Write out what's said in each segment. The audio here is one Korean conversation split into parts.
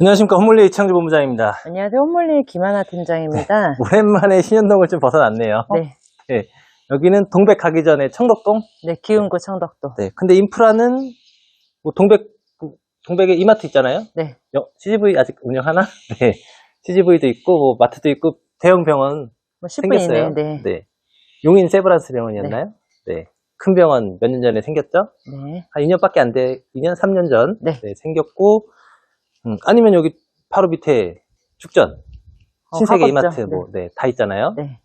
안녕하십니까 홈몰리 이창주 본부장입니다. 안녕하세요. 홈몰리 김하나 팀장입니다. 오랜만에 신현동을 좀 벗어났네요. 네. 여기는 동백 가기 전에 청덕동. 네, 기운구 청덕도. 네. 근데 인프라는 뭐 동백 동백에 이마트 있잖아요. 네. 여- CGV 아직 운영하나? 네. CGV도 있고 뭐 마트도 있고 대형 병원 뭐 10분 생겼어요. 이내. 네. 용인 세브란스 병원이었나요? 네. 큰 병원 몇 년 전에 생겼죠? 네. 한 2년밖에 안 돼, 2년, 3년 전 네. 생겼고, 음, 아니면 여기 바로 밑에 죽전, 어, 신세계 가깝죠. 이마트 뭐, 네, 다 있잖아요. 네.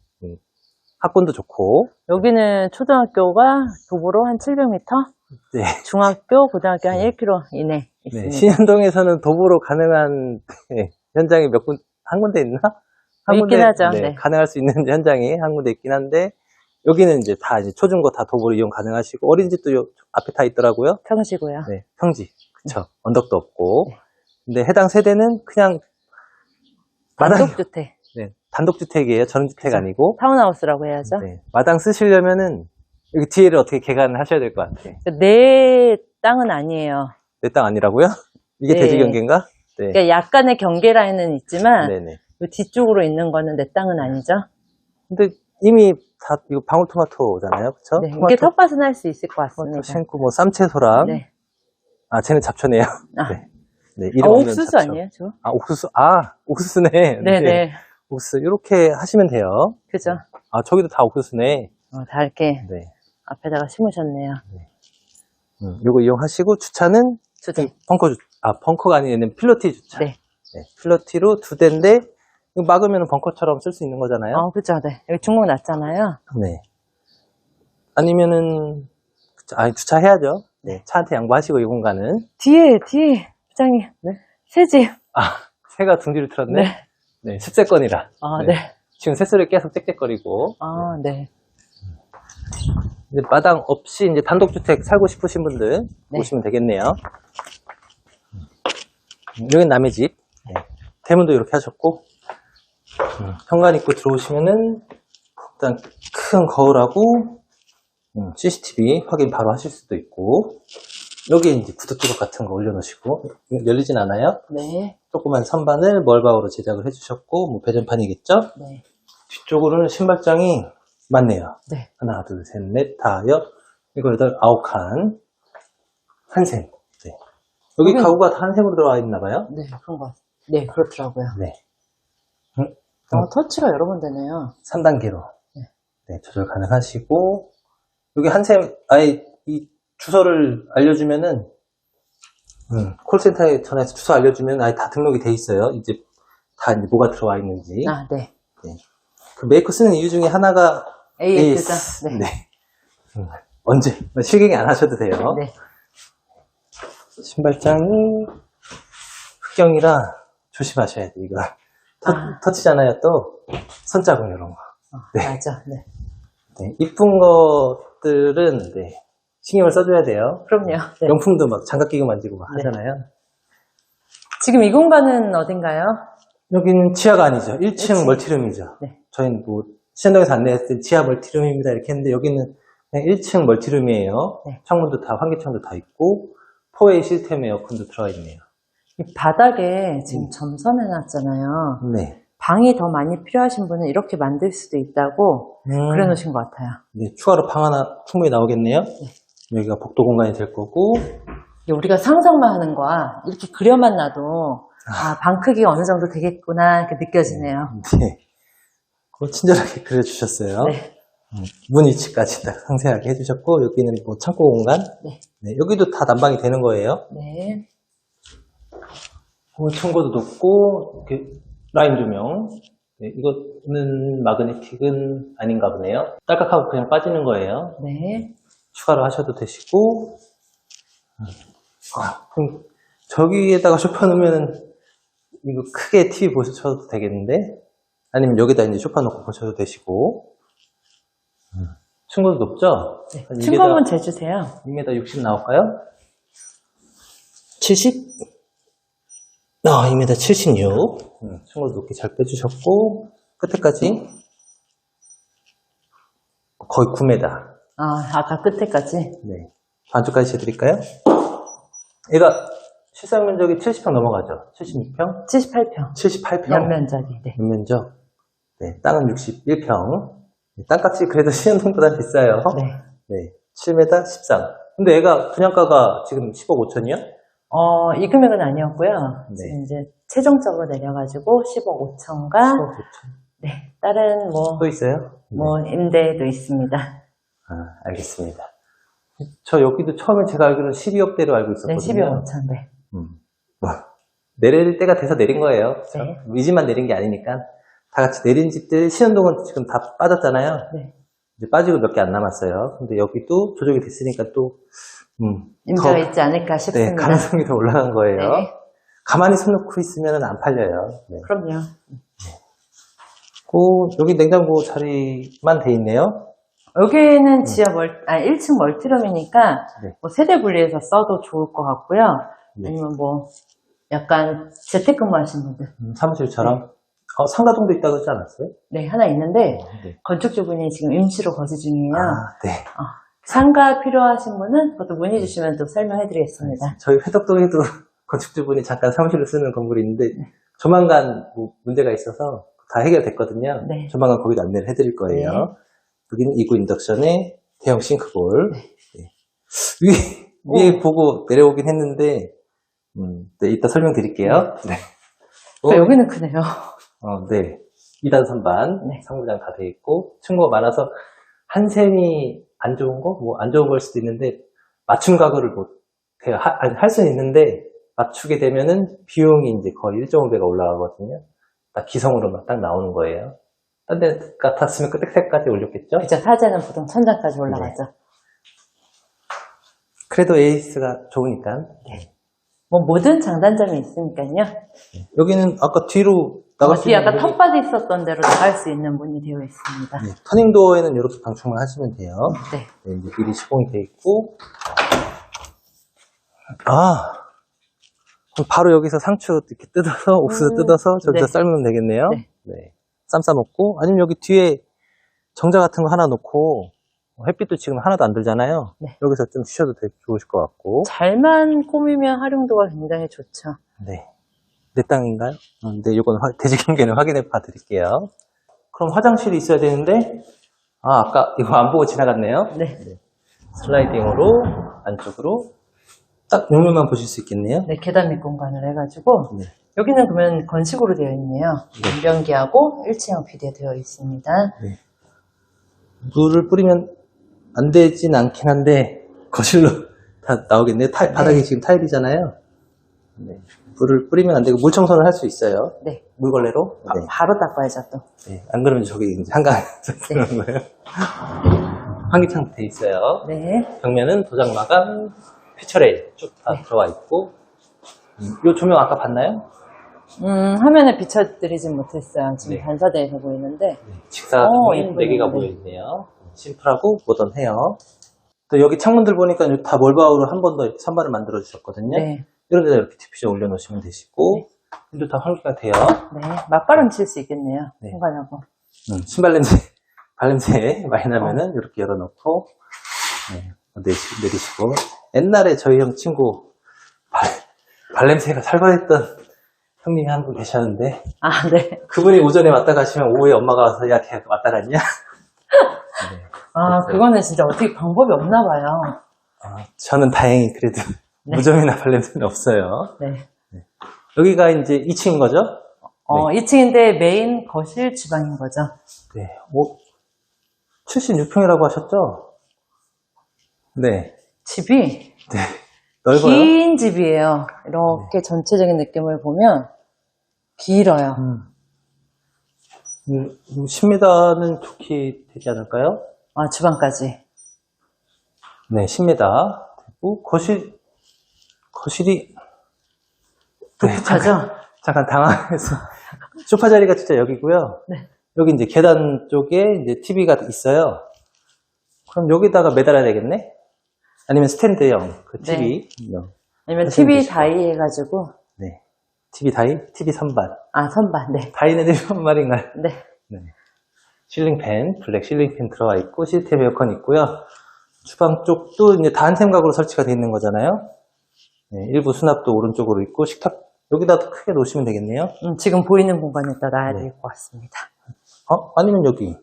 학군도 좋고, 여기는 초등학교가 도보로 한 700m, 네. 중학교, 고등학교 한 1km 이내 네, 있습니다. 신현동에서는 도보로 가능한 네, 현장이 몇 군, 한 군데 있나? 한 있긴 하죠. 네, 네. 가능할 수 있는 현장이 한 군데 있긴 한데, 여기는 이제 다 이제 초중고 다 도보로 이용 가능하시고, 어린이집도 요 앞에 다 있더라고요. 평지고요. 네, 평지. 그쵸. 언덕도 없고. 근데 해당 세대는 그냥 마당, 단독주택, 네, 단독주택이에요. 전원주택 아니고. 타운하우스라고 해야죠. 네, 마당 쓰시려면은 여기 뒤에를 어떻게 개간을 하셔야 될 것 같아. 내 땅은 아니에요. 내 땅 아니라고요? 이게 네. 대지 경계인가? 네. 그러니까 약간의 경계 라인은 있지만 네네. 이 뒤쪽으로 있는 거는 내 땅은 아니죠. 근데 이미 다 이거 방울토마토잖아요. 그쵸? 네, 이게 텃밭은 할 수 있을 것 토마토 같습니다. 심고 뭐 쌈채소랑. 네. 아, 쟤는 잡초네요. 아, 네. 네, 아, 이름 없는 옥수수 잡초. 아니에요, 저? 아, 옥수수. 아, 옥수수네. 네 네. 옥수수. 이렇게 하시면 돼요. 그죠? 아, 저기도 다 옥수수네. 어, 다 이렇게 네. 앞에다가 심으셨네요. 음, 요거 이용하시고 주차는 주택. 펑커 주, 아, 펑커가 아니는 필로티 주차. 네. 네, 필로티로 두 대인데, 이거 막으면 벙커처럼 쓸 수 있는 거잖아요. 어, 그죠, 네. 여기 중국 났잖아요. 네. 아니면은, 그쵸, 아니, 주차해야죠. 네. 차한테 양보하시고, 이 공간은. 뒤에, 뒤에, 부장님. 네? 새집. 아, 새가 둥 뒤를 틀었네. 네. 네. 습세권이라. 아, 네. 네. 지금 새소리 계속 짹짹거리고. 아, 네. 이제 마당 없이 이제 단독주택 살고 싶으신 분들 네. 오시면 되겠네요. 음, 여긴 남의 집. 네. 대문도 이렇게 하셨고, 음, 현관 입구 들어오시면은 일단 큰 거울하고 음, CCTV 확인 바로 하실 수도 있고, 여기 이제 구두뚜껑 같은 거 올려놓으시고, 열리진 않아요. 네. 조그만 선반을 멀바우로 제작을 해주셨고, 뭐 배전판이겠죠? 네. 뒤쪽으로는 신발장이 많네요. 네. 하나, 둘, 셋, 넷, 다, 여, 일곱, 여덟, 아홉 칸. 한샘. 네. 여기 여기- 가구가 다 한샘으로 들어와 있나 봐요? 네, 그런 거. 네, 그렇더라고요. 네. 어, 터치가 여러 번 되네요. 3단계로. 네. 네, 조절 가능하시고, 여기 한샘, 아예 이 주소를 알려주면은, 음, 콜센터에 전화해서 주소 알려주면 아예 다 등록이 돼 있어요. 이제 다 이제 뭐가 들어와 있는지. 아, 네. 그 메이커 쓰는 이유 중에 하나가 AS죠? 네. 네. 음, 언제 실갱이 안 하셔도 돼요. 네. 신발장이 흑경이라 조심하셔야 돼 이거. 터, 아. 터 치잖아요 또 손자국 이런 거. 어, 네. 맞아. 네. 네, 이쁜 것들은 네, 신경을 써줘야 돼요. 그럼요. 네. 명품도 막 장갑 끼고 만지고 막 네. 하잖아요. 지금 이 공간은 어딘가요? 여기는 지하가 아니죠. 1층 그치. 멀티룸이죠. 네. 저희는 뭐 시현동에서 안내했을 때 지하 멀티룸입니다 이렇게 했는데 여기는 그냥 1층 멀티룸이에요. 네. 창문도 다 환기창도 다 있고 4A 시스템 에어컨도 들어가 있네요. 이 바닥에 음. 지금 점선해 놨잖아요. 네. 방이 더 많이 필요하신 분은 이렇게 만들 수도 있다고 음, 그래 놓으신 것 같아요. 네, 추가로 방 하나 충분히 나오겠네요. 여기가 복도 공간이 될 거고 우리가 상상만 하는 거야. 이렇게 그려만 놔도 아, 방 크기가 어느 정도 되겠구나 이렇게 느껴지네요. 네. 그거 친절하게 그려주셨어요. 네. 음, 문 위치까지 딱 상세하게 해주셨고 여기는 뭐 창고 공간. 네. 네, 여기도 다 난방이 되는 거예요. 네. 어, 청고도 높고 이렇게 라인 조명. 네, 이거는 마그네틱은 아닌가 보네요. 딸깍하고 그냥 빠지는 거예요. 네. 추가로 하셔도 되시고. 음. 아, 그럼 저기에다가 쇼파 놓으면은 이거 크게 TV 보셔도 되겠는데? 아니면 여기다 이제 쇼파 놓고 보셔도 되시고. 음. 층고도 높죠? 네. 한 층고문 재주세요. 2m 60 나올까요? 70? 아, 2m 76. 음, 층고도 높게 잘 빼주셨고, 끝에까지 거의 9m. 아, 아까 끝에까지. 네. 반쪽까지 재드릴까요? 얘가 실상 면적이 70평 넘어가죠. 76평? 78평. 78평. 연면적이. 네. 연면적. 네, 땅은 61평. 땅값이 그래도 신현동보다 비싸요. 네. 네, 7m 13. 근데 얘가 분양가가 지금 10억 5천이요? 어, 이 금액은 아니었고요. 네. 지금 이제 최종적으로 내려가지고 10억 5천과 10억 5천. 네, 다른 뭐, 또 있어요? 뭐 임대도 있습니다. 아, 알겠습니다. 저 여기도 처음에 제가 알기로는 12억대로 알고 네, 있었거든요. 12억 5천. 네. 음. 뭐, 내릴 때가 돼서 내린 거예요. 그쵸? 네. 이 집만 내린 게 아니니까. 다 같이 내린 집들, 신현동은 지금 다 빠졌잖아요. 네. 이제 빠지고 몇 개 안 남았어요. 근데 여기도 조정이 됐으니까 또, 음, 임대가 더, 있지 않을까 네, 싶습니다. 가능성이 더 올라간 거예요. 네. 가만히 손 놓고 있으면 안 팔려요. 네. 그럼요. 고, 여기 냉장고 자리만 돼 있네요. 여기는 지하 멀, 아, 1층 멀티룸이니까 네. 뭐 세대 분리해서 써도 좋을 것 같고요. 네. 아니면 뭐 약간 재택근무 하시는 분들. 음, 사무실처럼. 어, 상가동도 있다고 하지 않았어요? 네, 하나 있는데 네. 건축주분이 지금 임시로 거주 중이에요. 아, 네. 상가 필요하신 분은 그것도 문의 주시면 또 설명해 드리겠습니다. 저희 회덕동에도 건축주분이 잠깐 사무실을 쓰는 건물이 있는데 조만간 뭐 문제가 있어서 다 해결됐거든요. 네. 조만간 거기도 안내를 해드릴 거예요. 네. 여기는 이구 인덕션의 대형 싱크볼. 네. 위에, 위에 보고 내려오긴 했는데 음, 네, 이따 설명드릴게요. 네. 그 여기는 크네요. 어, 네. 2단 선반, 네. 상부장 다 돼 있고, 층고가 많아서, 한 셈이 안 좋은 거? 뭐, 안 좋은 걸 수도 있는데, 맞춤 가구를 못 해요. 할 수는 있는데, 맞추게 되면은, 비용이 이제 거의 1.5배가 올라가거든요. 딱 기성으로만 딱 나오는 거예요. 딴데 같았으면 끝까지 올렸겠죠? 그죠? 타자는 보통 천장까지 올라가죠. 그래도 에이스가 좋으니까. 뭐 모든 장단점이 있으니까요. 여기는 아까 뒤로 나갈 수 뒤에 아까 있는 문이- 텃밭이 있었던 대로 나갈 수 있는 문이 되어 있습니다. 네, 터닝도어에는 이렇게 방충만 하시면 돼요. 네. 네, 이제 미리 시공이 돼 있고. 아. 그럼 바로 여기서 상추 이렇게 뜯어서, 옥수수 음, 뜯어서 저기다 네. 삶으면 되겠네요. 네. 네. 쌈 싸먹고, 아니면 여기 뒤에 정자 같은 거 하나 놓고, 햇빛도 지금 하나도 안 들잖아요. 네. 여기서 좀 쉬어도 되게 좋으실 것 같고. 잘만 꾸미면 활용도가 굉장히 좋죠. 네. 내 땅인가요? 어, 네, 요건 화- 대지 경계는 확인해 봐 드릴게요. 그럼 화장실이 있어야 되는데, 아, 아까 이거 안 보고 지나갔네요. 네. 슬라이딩으로 안쪽으로 딱 용면만 보실 수 있겠네요. 네, 계단 밑 공간을 해가지고 네. 여기는 그러면 건식으로 되어 있네요. 변기하고 1층형 비대 되어 있습니다. 물을 뿌리면 안 되진 않긴 한데 거실로 다 나오겠네요. 타일- 바닥이 지금 타일이잖아요. 네. 물을 뿌리면 안 되고 물 청소를 할 수 있어요. 네. 물걸레로. 바, 네. 바로 닦아야죠 또. 네. 안 그러면 저기 이제 한강에서 쓰는 거예요. 환기창 돼 있어요. 네. 벽면은 도장 마감, 피처레일 쭉다 들어와 있고 음, 이 조명 아까 봤나요? 음, 화면에 비춰드리진 못했어요. 지금 네. 반사대에서 보이는데. 직사 오, 네 예쁘네. 4개가 보여있네요. 심플하고 모던해요. 또 여기 창문들 보니까 다 몰바우로 한 번 더 선반을 만들어 주셨거든요. 네. 이런 데다 이렇게 디퓨저 올려놓으시면 되시고 이도 다 환기가 돼요. 네. 맞바람 칠 수 있겠네요. 네. 공간하고. 음, 신발 냄새, 발냄새 많이 나면은 이렇게 열어놓고 네, 내시, 내리시고 옛날에 저희 형 친구 발, 발냄새가 살벌했던 형님이 한분 계셨는데 아, 네. 그분이 오전에 왔다 가시면 오후에 엄마가 와서 야, 걔 왔다 갔냐? 네. 아, 그랬어요. 그거는 진짜 어떻게 방법이 없나 봐요. 아, 저는 다행히 그래도 네. 무좀이나 발냄새는 없어요. 네. 여기가 이제 2층인 거죠? 어, 2층인데 메인 거실 주방인 거죠. 네. 오, 76평이라고 하셨죠? 네. 집이 네. 넓어요? 긴 집이에요. 이렇게 전체적인 느낌을 보면 길어요. 음. 음, 10m는 좋게 되지 않을까요? 아, 주방까지. 네, 10m. 그리고 거실, 거실이. 네, 독특하죠? 잠깐, 잠깐 당황해서. 소파 자리가 진짜 여기고요. 네. 여기 이제 계단 쪽에 이제 TV가 있어요. 그럼 여기다가 매달아야 되겠네? 아니면 스탠드형, 그 TV. 요. 아니면 TV. 다이 해가지고. 네. TV 다이, TV 선반. 아, 선반. 네. 다이는 일반 말인가요? 네. 네. 실링팬, 블랙 실링팬 들어와 있고, 시스템 에어컨 있고요. 주방 쪽도 이제 단샘 가구로 설치가 되어 있는 거잖아요. 네, 일부 수납도 오른쪽으로 있고 식탁 여기다 크게 놓으시면 되겠네요. 음, 지금 보이는 공간에다 놔야 네. 될 것 같습니다. 어? 아니면 여기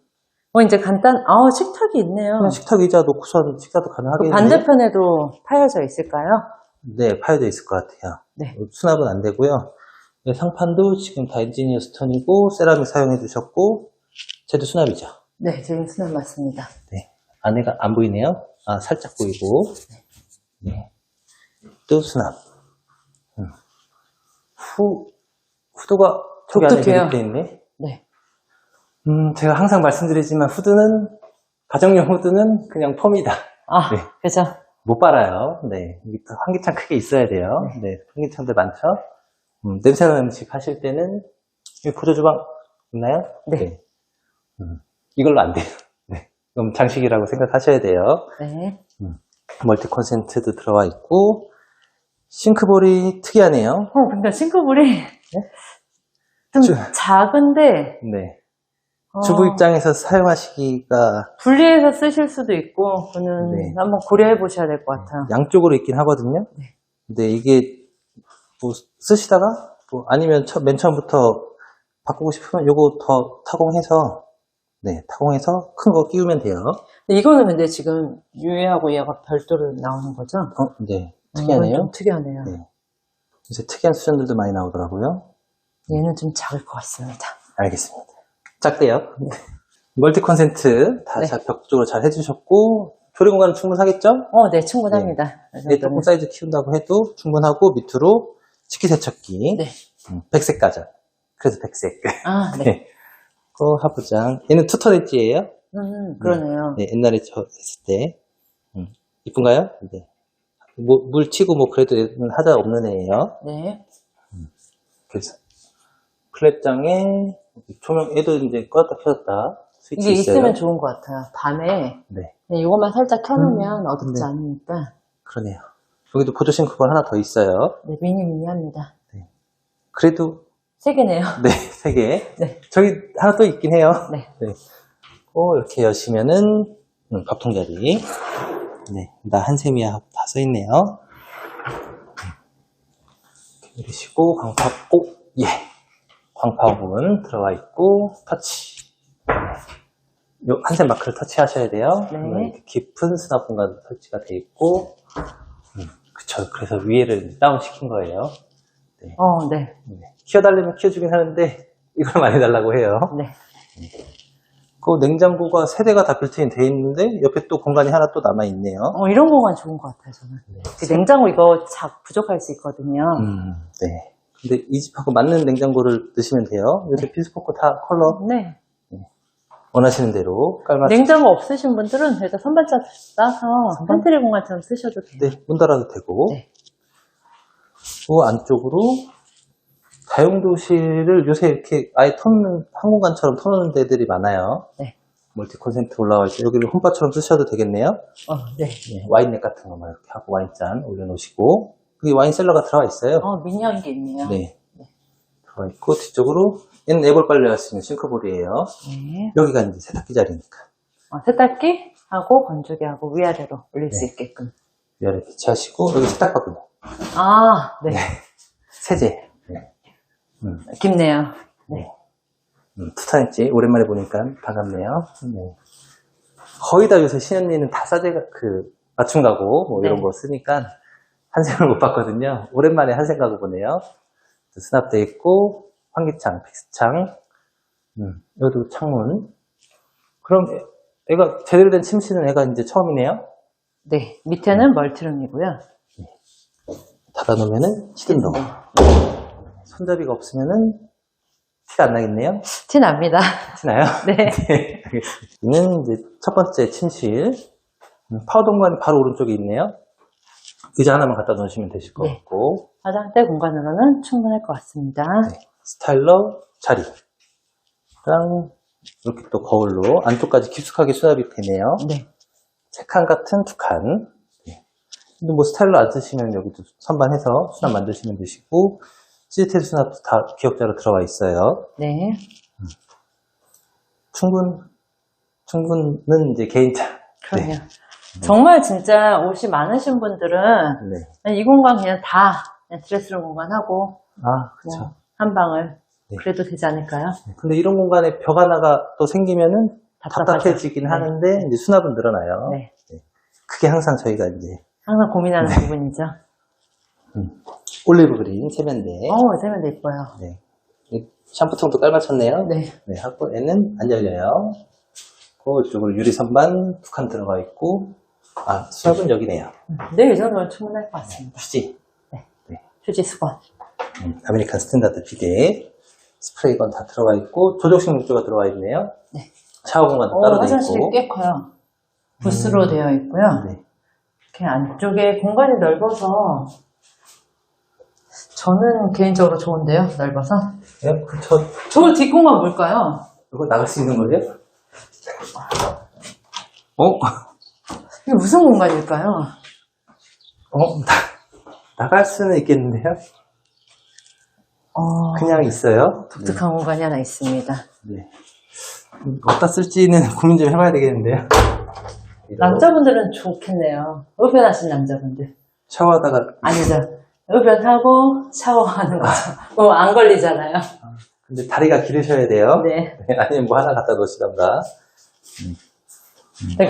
어, 이제 간단, 아 식탁이 있네요. 식탁 의자 놓고선 식사도 그 가능하겠네요. 반대편에도 파여져 있을까요? 네, 파여져 있을 것 같아요. 네. 수납은 안 되고요. 네, 상판도 지금 다 엔지니어 스톤이고 세라믹 사용해 주셨고 쟤도 수납이죠. 네, 지금 수납 맞습니다. 네. 안에가 안 보이네요. 아, 살짝 보이고. 네. 또 수납. 음. 후, 후드가 저기 안에 독특해요. 매립되어 있네. 네. 음, 제가 항상 말씀드리지만 후드는, 가정용 후드는 그냥 펌이다. 아, 네. 그죠? 못 빨아요. 네. 환기창 크게 있어야 돼요. 네. 환기창들 많죠? 음, 냄새나는 음식 하실 때는, 여기 보조주방 있나요? 네. 음, 이걸로 안 돼요. 네. 그럼 장식이라고 생각하셔야 돼요. 네. 멀티 콘센트도 들어와 있고, 싱크볼이 특이하네요. 어, 근데 싱크볼이 좀 주- 작은데 네. 어, 주부 입장에서 사용하시기가 분리해서 쓰실 수도 있고 그는 네. 한번 고려해 보셔야 될 것 같아요. 양쪽으로 있긴 하거든요. 네. 근데 이게 뭐 쓰시다가 뭐 아니면 처- 맨 처음부터 바꾸고 싶으면 요거 더 타공해서 네, 타공해서 큰 거 끼우면 돼요. 이거는 근데 지금 유해하고 얘가 별도로 나오는 거죠? 어, 네. 이건 특이하네요. 좀 특이하네요. 네. 요새 특이한 수전들도 많이 나오더라고요. 얘는 좀 작을 것 같습니다. 알겠습니다. 작대요. 멀티 콘센트 다 네. 자- 벽 쪽으로 잘 해주셨고 조리 공간은 충분하겠죠? 어, 네, 충분합니다. 이 네, 정도는. 조금 사이즈 키운다고 해도 충분하고 밑으로 식기세척기 네. 음, 백색 가전 그래서 백색 아, 네. 네. 그 하부장 얘는 투턴 엣지예요 음, 그러네요. 네, 옛날에 저 했을 때 음, 이쁜가요? 네. 뭐, 물 치고 뭐 그래도 얘는 하자 없는 애예요 네. 그래서 플랫장에 조명 얘도 이제 껐다 켰다 스위치 이게 있어요 있으면 좋은 것 같아요. 밤에 네 그냥 이것만 살짝 켜놓으면 음, 어둡지 네. 않으니까 그러네요 여기도 보조 싱크볼 하나 더 있어요 네, 미니 미니합니다. 그래도 세 개네요. 네, 세 개. 네. 저기 하나 또 있긴 해요. 네. 네. 오, 이렇게 여시면은, 음, 밥통 자리. 네. 나 한샘이야. 다 써있네요. 이렇게 누르시고, 광파 꼭, 예. 광파 부분 들어와 있고, 터치. 요 한샘 마크를 터치하셔야 돼요. 네. 그러면 이렇게 깊은 수납 공간 설치가 돼 있고, 음, 그쵸. 그래서 위에를 다운 시킨 거예요. 어, 네. 네. 키워달라면 키워주긴 하는데 이걸 많이 달라고 해요. 네. 그 냉장고가 세 대가 다 빌트인 돼 있는데 옆에 또 공간이 하나 또 남아 있네요. 어, 이런 공간 좋은 것 같아요, 저는. 그 냉장고 이거 작 부족할 수 있거든요. 음, 네. 근데 이 집하고 맞는 냉장고를 넣으시면 돼요. 요새 비스포크 다 컬러 네. 원하시는 대로 깔맞춤. 냉장고 없으신 분들은 일단 선반자 싸서 팬트리 공간처럼 쓰셔도 돼요. 네, 문 달아도 되고. 네. 그 안쪽으로 다용도실을 요새 이렇게 아예 터는 한 공간처럼 터놓는 데들이 많아요. 네. 멀티 콘센트 올라와 있고 여기를 홈바처럼 쓰셔도 되겠네요. 어, 네. 예, 와인렉 같은 거만 이렇게 하고 와인잔 올려놓으시고 여기 와인 셀러가 들어가 있어요. 어, 미니한 게 있네요. 네. 들어가 있고 뒤쪽으로 얘는 애벌 빨래할 수 있는 싱크볼이에요. 네. 여기가 이제 세탁기 자리니까 어, 세탁기 하고 건조기하고 위아래로 올릴 수 네. 있게끔. 위아래 비치하시고 여기 세탁바구니 아, 네. 세제 네. 깊네요. 음, 투타했지 오랜만에 보니까 반갑네요. 네. 거의 다 요새 신현리는 다 싸제가 그 맞춤 가구 뭐 이런 네. 거 쓰니까 한생을 못 봤거든요. 오랜만에 한생 가구 보네요. 수납돼 있고 환기창, 픽스창, 음, 여기도 창문. 그럼 애- 애가 제대로 된 침실은 애가 이제 처음이네요. 네. 밑에는 멀티룸이고요. 닫아놓으면은 시든동. 손잡이가 없으면은 티가 안 나겠네요. 티 납니다. 티나요? 네. 네, 알겠습니다. 이는 이제 첫 번째 침실. 음, 공간이 바로 오른쪽에 있네요. 의자 하나만 갖다 놓으시면 되실 것 네. 같고, 화장대 공간으로는 충분할 것 같습니다. 네. 스타일러 자리. 랑 이렇게 또 거울로 안쪽까지 깊숙하게 수납이 되네요. 네. 세칸 같은 두 칸. 네. 근데 뭐 스타일러 안 쓰시면 여기도 선반해서 수납 만드시면 되시고, 시트텔 수납도 다 기역자로 들어가 있어요. 네. 충분, 충분은 이제 개인차. 그럼요. 정말 진짜 옷이 많으신 분들은 네. 이 공간 그냥 다 그냥 드레스룸 공간 하고 아. 뭐 한 방을 네. 그래도 되지 않을까요? 근데 이런 공간에 벽 하나가 또 생기면은 답답하죠. 답답해지긴 네. 하는데, 이제 수납은 늘어나요. 네. 그게 항상 저희가 이제, 항상 고민하는 네. 부분이죠. 올리브 그린 세면대. 어, 세면대 이뻐요. 네. 이 샴푸통도 깔맞췄네요. 네. 네, 하고 얘는 안 열려요. 그 이쪽으로 유리 선반 두 칸 들어가 있고, 아, 수납은 여기네요. 네, 이 정도면 충분할 것 같습니다. 휴지, 휴지 수건. 음, 아메리칸 스탠다드 비데, 스프레이건 다 들어가 있고, 조적식 욕조가 들어가 있네요. 네. 샤워 공간도 어, 따로 돼 화장실이 있고. 꽤 커요. 부스로 되어 있고요. 네. 이렇게 안쪽에 공간이 넓어서 저는 개인적으로 좋은데요, 넓어서. 네, 그, 저, 저 뒷공간 뭘까요? 이거 나갈 수 있는 거예요? 어? 이게 무슨 공간일까요? 어? 나, 나갈 수는 있겠는데요? 어, 그냥 있어요? 독특한 공간이 하나 있습니다. 네. 음, 어디다 쓸지는 고민 좀 해봐야 되겠는데요? 남자분들은 좋겠네요. 흡연하신 남자분들. 샤워하다가, 아니죠. 흡연하고 샤워하는 거죠. 뭐안 걸리잖아요. 근데 다리가 길으셔야 돼요. 네. 아니면 뭐 하나 갖다 놓으시던가.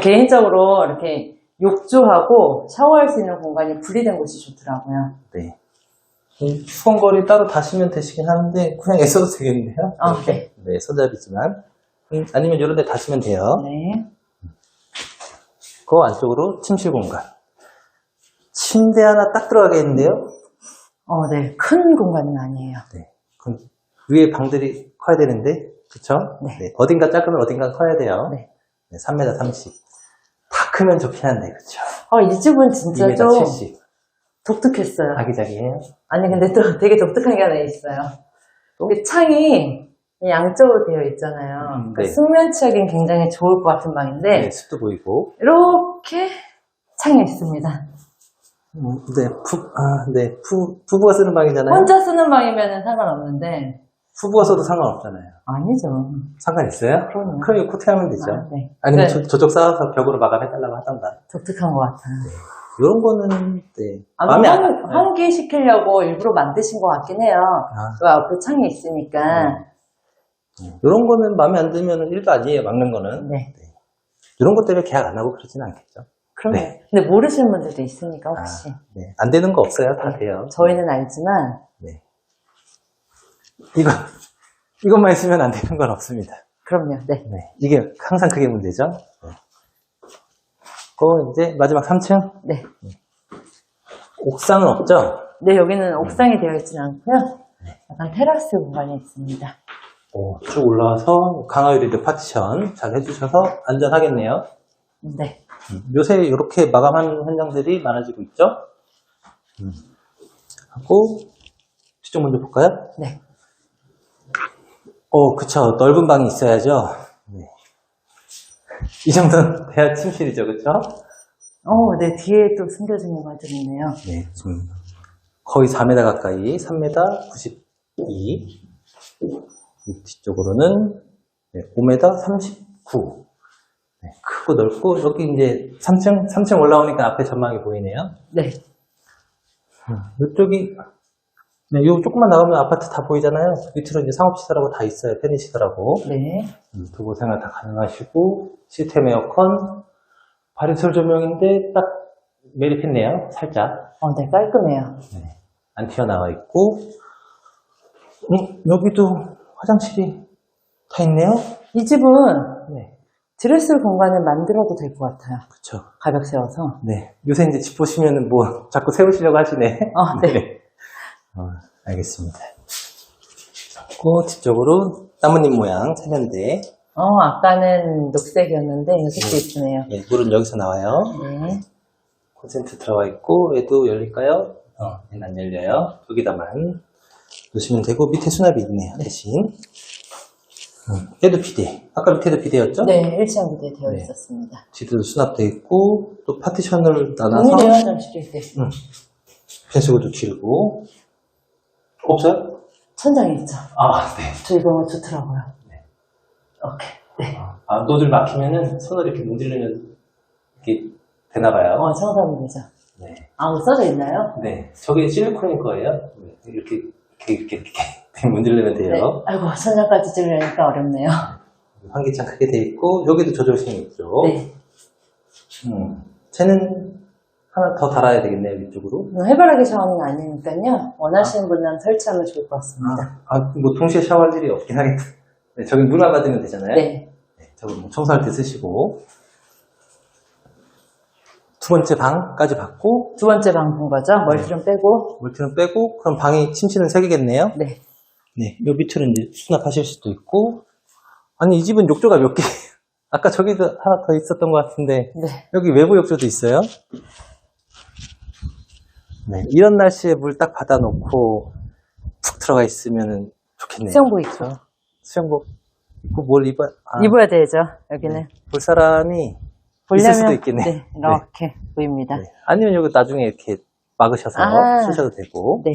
개인적으로 이렇게 욕조하고 샤워할 수 있는 공간이 분리된 곳이 좋더라고요. 네. 음, 수건거리 따로 다시면 되시긴 하는데, 그냥 애써도 되겠는데요? 아, 이렇게. 네, 손잡이지만. 음, 아니면 이런 데 다시면 돼요. 네. 그 안쪽으로 침실 공간. 침대 하나 딱 들어가겠는데요? 어, 네. 큰 공간은 아니에요. 네. 그럼 위에 방들이 커야 되는데, 그쵸? 네. 어딘가 작으면 어딘가 커야 돼요. 네. 네, 3m 30. 다 크면 좋긴 한데, 그쵸? 어, 이 집은 진짜 2m 좀 70. 독특했어요. 아기자기해요? 아니, 근데 또 되게 독특한 게 하나 있어요. 이 창이 양쪽으로 되어 있잖아요. 음, 그러니까 네. 숙면치하기엔 굉장히 좋을 것 같은 방인데, 네, 습도 보이고. 이렇게 창이 있습니다. 음, 네, 부, 아, 네, 부, 부부가 쓰는 방이잖아요. 혼자 쓰는 방이면 상관없는데, 부부가 써도 상관없잖아요. 아니죠. 상관 있어요? 그럼요. 그럼 이거 코팅하면 되죠. 아, 네. 아니면 네, 저, 저쪽 쌓아서 벽으로 마감해달라고 하던가. 독특한 것 같아요. 이런 거는, 네. 아, 마음에 안, 환, 환기시키려고 일부러 만드신 것 같긴 해요. 아, 그 앞에 창이 있으니까. 이런 거는 마음에 안 들면 일도 아니에요, 막는 거는. 네. 이런 것 때문에 계약 안 하고 그러진 않겠죠. 그럼 네. 근데 모르시는 분들도 있으니까 혹시. 아, 네. 안 되는 거 없어요. 다 돼요. 저희는 알지만, 네. 이거, 이것만 있으면 안 되는 건 없습니다. 그럼요. 네. 네. 이게 항상 그게 문제죠. 네. 그 이제 마지막 3층. 네. 옥상은 없죠? 네, 여기는 옥상이 되어 있지는 않고요. 약간 테라스 공간이 있습니다. 오, 쭉 올라와서 강화유리드 파티션 잘 해주셔서 안전하겠네요. 네. 음, 요새 이렇게 마감하는 현장들이 많아지고 있죠? 음. 하고, 뒤쪽 먼저 볼까요? 네. 어, 그쵸. 넓은 방이 있어야죠. 네. 이 정도는 돼야 침실이죠, 그쵸? 어, 네. 뒤에 또 숨겨진 공간들이 있네요. 네, 지금 거의 4m 가까이, 3m 92. 이 뒤쪽으로는 네, 5m 39. 네, 크고 넓고, 여기 이제 3층, 3층 올라오니까 앞에 전망이 보이네요. 네. 이쪽이, 네, 요 조금만 나가면 아파트 다 보이잖아요. 밑으로 이제 상업시설하고 다 있어요. 편의시설하고. 네. 음, 두고 생활 다 가능하시고, 시스템 에어컨, 발효철 조명인데 딱 매립했네요. 살짝. 어, 네. 깔끔해요. 안 튀어나와 있고, 음, 여기도 화장실이 다 있네요. 이 집은 네, 드레스 공간을 만들어도 될 것 같아요. 그쵸. 가볍 세워서. 네. 요새 이제 집 보시면은 뭐, 자꾸 세우시려고 하시네. 아, 네. 어, 알겠습니다. 그 뒤쪽으로 나뭇잎 모양 세면대. 어, 아까는 녹색이었는데 녹색도 이쁘네요. 예, 물은 여기서 나와요. 네. 콘센트 들어가 있고, 얘도 열릴까요? 어, 얘는 안 열려요. 여기다만 놓으시면 되고, 밑에 수납이 있네요, 대신. 음, 얘도 비대. 아까 밑에도 비대였죠? 네, 일치형부대 되어 네. 있었습니다. 뒤도 수납되어 있고, 또 파티션을 나눠서, 동일의 화장실이 네. 펜스구도 길고, 없어요? 천장이 있죠. 아, 네. 저 이거 좋더라고요. 오케이. 네. 아, 노즐 막히면은 손을 이렇게 문지르면 이렇게 되나 봐요. 어, 청소하면 되죠. 네. 아, 뭐 써져 있나요? 네. 저게 실리콘일 거예요. 네. 이렇게, 이렇게, 이렇게, 이렇게 문지르면 돼요. 네. 아이고, 천장까지 찌르려니까 어렵네요. 환기창 크게 돼 있고, 여기도 조절식이 있죠. 네. 음. 쟤는 하나 더 달아야 되겠네요, 위쪽으로. 뭐 해바라기 샤워는 아니니까요. 원하시는 분은 설치하면 좋을 것 같습니다. 아, 뭐, 동시에 샤워할 일이 없긴 하겠다. 네, 저기 물만 받으면 되잖아요. 네. 네, 저거 뭐 청소할 때 쓰시고. 두 번째 방까지 받고, 두 번째 방 본 거죠? 멀티룸 빼고. 물티는 빼고, 그럼 방이 침실은 세 개겠네요. 네. 네, 요 밑으로 이제 수납하실 수도 있고. 아니, 이 집은 욕조가 몇 개, 아까 저기도 하나 더 있었던 것 같은데, 네. 여기 외부 욕조도 있어요. 네, 이런 날씨에 물 딱 받아놓고 푹 들어가 있으면 좋겠네요. 수영복 있죠. 수영복 입고 뭘 입어, 아, 입어야 되죠, 여기는. 볼 사람이 있을 수도 있겠네요. 네, 이렇게 보입니다. 네. 아니면 여기 나중에 이렇게 막으셔서 아. 쓰셔도 되고. 네.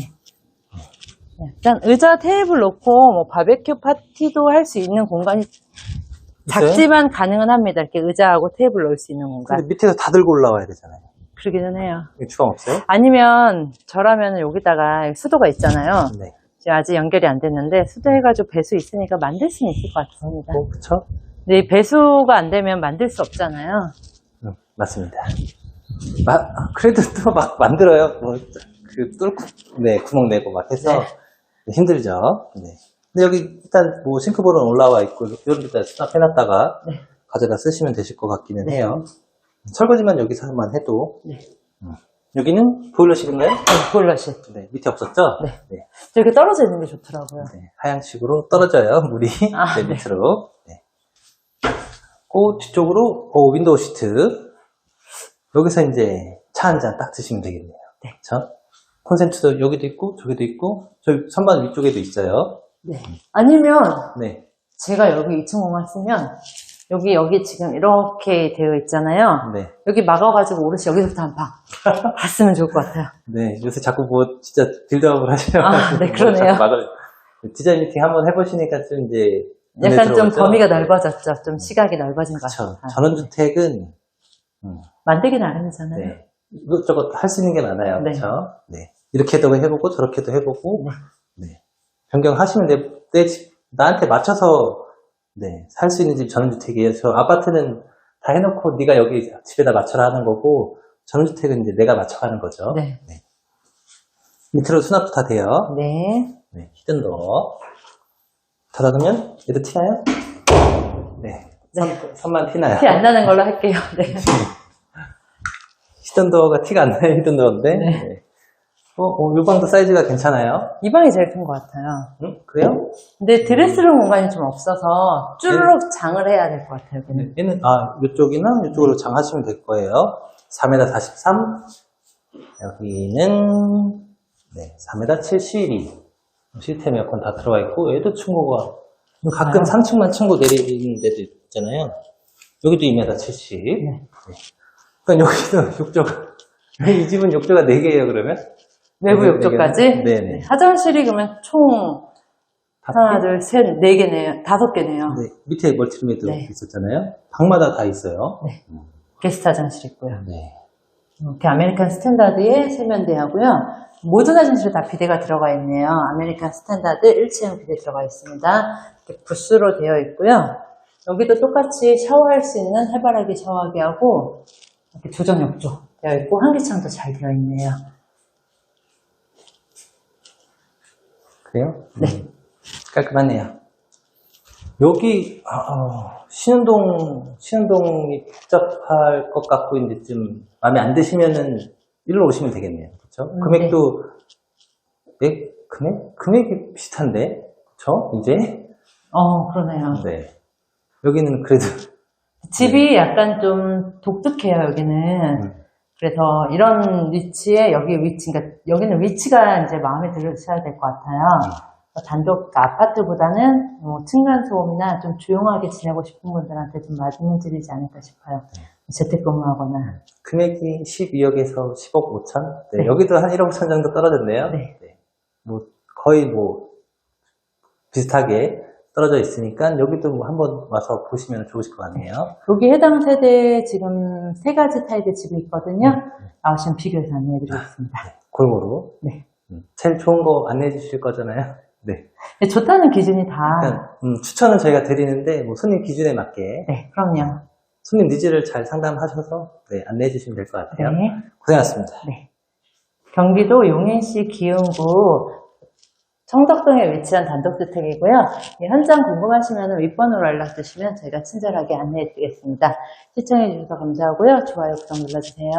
일단 의자 테이블 놓고 뭐 바베큐 파티도 할 수 있는 공간이 있어요? 작지만 가능은 합니다. 이렇게 의자하고 테이블 놓을 수 있는 공간. 근데 밑에서 다 들고 올라와야 되잖아요. 그러기는 해요. 여기 주방 없어요? 아니면 저라면 여기다가 수도가 있잖아요. 네. 지금 아직 연결이 안 됐는데 수도 해가지고 배수 있으니까 만들 수는 있을 것 같습니다. 뭐, 그쵸? 근데 이 배수가 안 되면 만들 수 없잖아요. 응, 맞습니다. 마, 아, 그래도 또 막 만들어요. 뭐, 그, 뚫고, 네, 구멍 내고 막 해서 네. 힘들죠. 네. 근데 여기 일단 뭐 싱크볼은 올라와 있고, 이런 데다 수납해놨다가 네. 가져다 쓰시면 되실 것 같기는 해요. 설거지만 여기서만 해도. 네. 음. 여기는 보일러실인가요? 네, 보일러실. 네, 밑에 없었죠? 네. 네. 이렇게 떨어져 있는 게 좋더라고요. 네, 하향식으로 떨어져요, 물이. 아, 네, 네. 밑으로. 네. 그 뒤쪽으로, 어, 윈도우 시트. 여기서 이제 차 한 잔 딱 드시면 되겠네요. 네. 그쵸? 콘센트도 여기도 있고, 저기도 있고, 저기 선반 위쪽에도 있어요. 네. 아니면 네. 제가 여기 2층 공간 쓰면 여기 여기 지금 이렇게 되어 있잖아요. 네. 여기 막아가지고 오롯이 여기서부터 한 방. 봤으면 좋을 것 같아요. 네. 요새 자꾸 뭐, 진짜 빌드업을 하시요 아, 네, 그러네요. 디자인 미팅 한번 해보시니까 좀 이제. 약간 좀 들어오죠? 범위가 넓어졌죠. 좀 시각이 넓어진 것. 같아요. 전원주택은, 음, 만들기 나름이잖아요. 네. 이것저것 할 수 있는 게 많아요. 네. 그렇죠? 네. 이렇게도 해보고 저렇게도 해보고 네. 네. 변경하시면 내, 내 집, 나한테 맞춰서 네, 살 수 있는 집 전원주택이에요. 저 아파트는 다 해놓고 네가 여기 집에다 맞춰라 하는 거고 전원주택은 이제 내가 맞춰가는 거죠. 네. 밑으로 수납도 다 돼요. 네. 네, 히든도어 닫아두면 얘도 티나요? 네. 선, 선만 티나요. 티 안 나는 걸로 할게요. 네. 히든도어가 티가 안 나요, 히든도어인데. 네. 네. 어, 어, 요 방도 사이즈가 괜찮아요. 이 방이 제일 큰 것 같아요. 응? 그래요? 근데 드레스룸 공간이 좀 없어서 쭈르륵 장을 해야 될 것 같아요. 여기는. 얘는, 아, 이쪽이나 이쪽으로 장하시면 될 거예요. 3m 43. 여기는, 네, 3m 72. 시스템 에어컨 다 들어가 있고, 얘도 층고가, 가끔 아. 3층만 층고 내리는 데도 있잖아요. 여기도 2m 70. 네. 그러니까 여기도 욕조가, 이 집은 욕조가 4개예요, 그러면? 외부 네, 욕조까지. 네 개는? 네네. 화장실이 그러면 총 다섯 하나, 개? 둘, 셋, 네 개네요. 다섯 개네요. 네, 밑에 멀티룸에도 네. 있었잖아요. 방마다 다 있어요. 게스트 화장실 있고요. 네. 이렇게 아메리칸 스탠다드의 세면대하고요. 모든 화장실에 다 비데가 들어가 있네요. 아메리칸 스탠다드 1층 비데 들어가 있습니다. 이렇게 부스로 되어 있고요. 여기도 똑같이 샤워할 수 있는 해바라기 샤워기하고 이렇게 조정 욕조 되어 있고 환기창도 잘 되어 있네요. 그래요? 네. 음, 깔끔하네요. 여기, 아, 어, 신은동, 신은동이 복잡할 것 같고, 이제 좀 마음에 안 드시면은 일로 오시면 되겠네요. 그쵸? 음, 금액도, 네, 금액? 금액이 비슷한데? 그쵸? 이제? 어, 그러네요. 네. 여기는 그래도, 집이 약간 좀 독특해요, 여기는. 음. 그래서 이런 위치에 여기 위치, 그러니까 여기는 위치가 이제 마음에 들으셔야 될 것 같아요. 단독 그러니까 아파트보다는 뭐 층간 소음이나 좀 조용하게 지내고 싶은 분들한테 좀 맞는 집이지 않을까 싶어요. 재택근무하거나. 금액이 12억에서 10억 5천? 네, 네. 여기도 한 1억 5천 정도 떨어졌네요. 네. 뭐, 거의 뭐, 비슷하게 떨어져 있으니까 여기도 뭐 한번 와서 보시면 좋으실 것 같네요. 여기 해당 세대에 지금 세 가지 타입의 집이 있거든요. 나오시면 비교해서 안내해드리겠습니다. 골고루. 네. 음, 제일 좋은 거 안내해 주실 거잖아요. 네. 네, 좋다는 기준이 다. 그러니까, 음, 추천은 저희가 드리는데 뭐 손님 기준에 맞게 네, 그럼요. 손님 니즈를 잘 상담하셔서 네, 안내해 주시면 될 것 같아요. 네. 고생하셨습니다. 네. 경기도 용인시 기흥구 청덕동에 위치한 단독주택이고요. 이 현장 궁금하시면 윗번호로 연락 주시면 저희가 친절하게 안내해 드리겠습니다. 시청해 주셔서 감사하고요. 좋아요, 구독 눌러주세요.